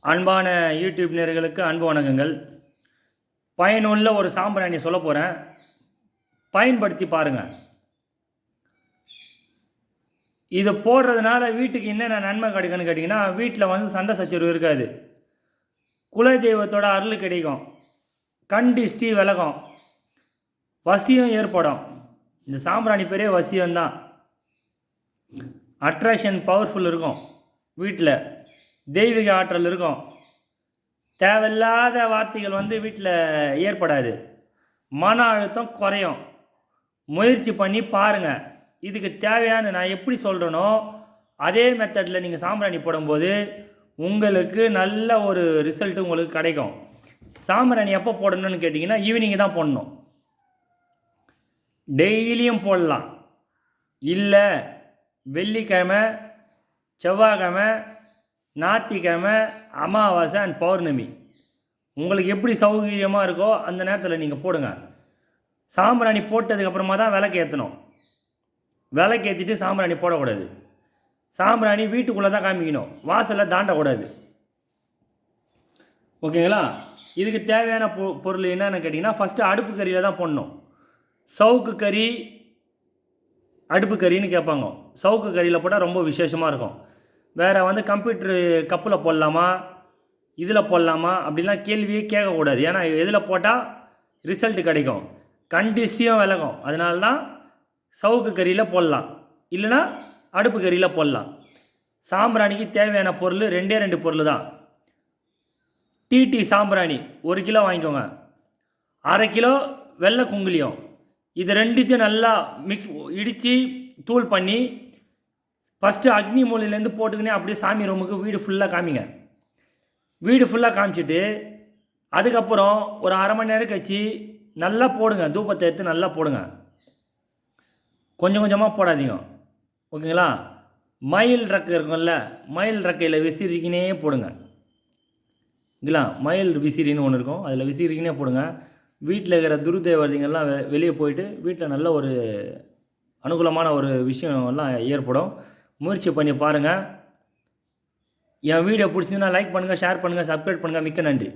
அன்பான யூடியூப் நேர்களுக்கு அன்பு வணக்கங்கள். பயனுள்ள ஒரு சாம்பிராணி சொல்ல போகிறேன் பயன்படுத்தி பாருங்கள் இது போடுறதுனால வீட்டுக்கு என்னென்ன நன்மை கிடைக்குன்னு கேட்டிங்கன்னா வீட்டில் வந்து சண்டை சச்சரவு இருக்காது. குலதெய்வத்தோட அருள் கிடைக்கும். கண் திஷ்டி விலகும். வசியம் ஏற்படும். இந்த சாம்பிராணி பேரே வசியம்தான். அட்ராக்ஷன் பவர்ஃபுல் இருக்கும் வீட்டில் தெய்வீக ஆற்றல் இருக்கும். தேவையில்லாத வார்த்தைகள் வந்து வீட்டில் ஏற்படாது. மன அழுத்தம் குறையும். முயற்சி பண்ணி பாருங்கள் இதுக்கு தேவையான நான் எப்படி சொல்கிறேனோ அதே மெத்தடில் நீங்கள் சாம்பிராணி போடும்போது உங்களுக்கு நல்ல ஒரு ரிசல்ட் உங்களுக்கு கிடைக்கும். சாம்பிராணி எப்போ போடணும்னு கேட்டிங்கன்னா ஈவினிங் தான் போடணும். டெய்லியும் போடலாம். இல்லை வெள்ளிக்கிழமை செவ்வாய்க்கிழமை ஞாயிற்றுக்கிழமை அமாவாசை அண்ட் பௌர்ணமி. உங்களுக்கு எப்படி சௌகரியமாக இருக்கோ அந்த நேரத்தில் நீங்கள் போடுங்க. சாம்பிராணி போட்டதுக்கப்புறமா தான் விளக்கு ஏற்றணும் விளக்கு ஏற்றிட்டு சாம்பிராணி போடக்கூடாது. சாம்பிராணி வீட்டுக்குள்ளே தான் காமிக்கணும். வாசலில் தாண்டக்கூடாது. ஓகேங்களா? இதுக்கு தேவையான பொ பொருள் என்னென்னு கேட்டிங்கன்னா ஃபஸ்ட்டு அடுப்பு கறியில் தான் போடணும். சவுக்கு கறி அடுப்பு கறின்னு கேட்பாங்க. சவுக்கு கறியில் போட்டால் ரொம்ப விசேஷமாக இருக்கும். வேறு வந்து கம்ப்யூட்ரு கப்பில் போடலாமா? இதில் போடலாமா? அப்படிலாம் கேள்வியே கேட்கக்கூடாது. ஏன்னா எதில் போட்டால் ரிசல்ட் கிடைக்கும். கண்டிஸ்டியும் விலகும் அதனால தான் சவுக்கு கறியில் போடலாம். இல்லைன்னா அடுப்பு கறியில் போடலாம். சாம்பிராணிக்கு தேவையான பொருள் ரெண்டே ரெண்டு பொருள் தான் டிடி சாம்பிராணி ஒரு கிலோ வாங்கிக்கோங்க. அரை கிலோ வெள்ளை குங்குலியம் இது ரெண்டுத்தையும் நல்லா மிக்ஸ் இடித்து தூள் பண்ணி ஃபஸ்ட்டு அக்னி மூலையிலேருந்து போட்டுக்கினே அப்படியே சாமி ரூமுக்கு வீடு ஃபுல்லாக காமிங்க. வீடு ஃபுல்லாக காமிச்சிட்டு அதுக்கப்புறம் ஒரு அரை மணி நேரம் கழிச்சு நல்லா போடுங்க. தூபத்தை எடுத்து நல்லா போடுங்க. கொஞ்சம் கொஞ்சமாக போடாதீங்க. ஓகேங்களா? மயில் ரெக்கை இருக்கும்ல மயில் ரெக்கையில் விசிறிக்கினே போடுங்க. ஓகேங்களா? மயில் விசிறின்னு ஒன்று இருக்கும். அதில் விசிறிக்கினே போடுங்க. வீட்டில் இருக்கிற துருதேவதைங்கள்லாம் வெ வெளியே போயிட்டு வீட்டில் நல்ல ஒரு அனுகூலமான ஒரு விஷயம் எல்லாம் ஏற்படும். முயற்சி பண்ணி பாருங்கள் என் வீடியோ பிடிச்சிங்கன்னா லைக் பண்ணுங்கள் ஷேர் பண்ணுங்கள் சப்ஸ்கிரைப் பண்ணுங்கள் மிக்க நன்றி.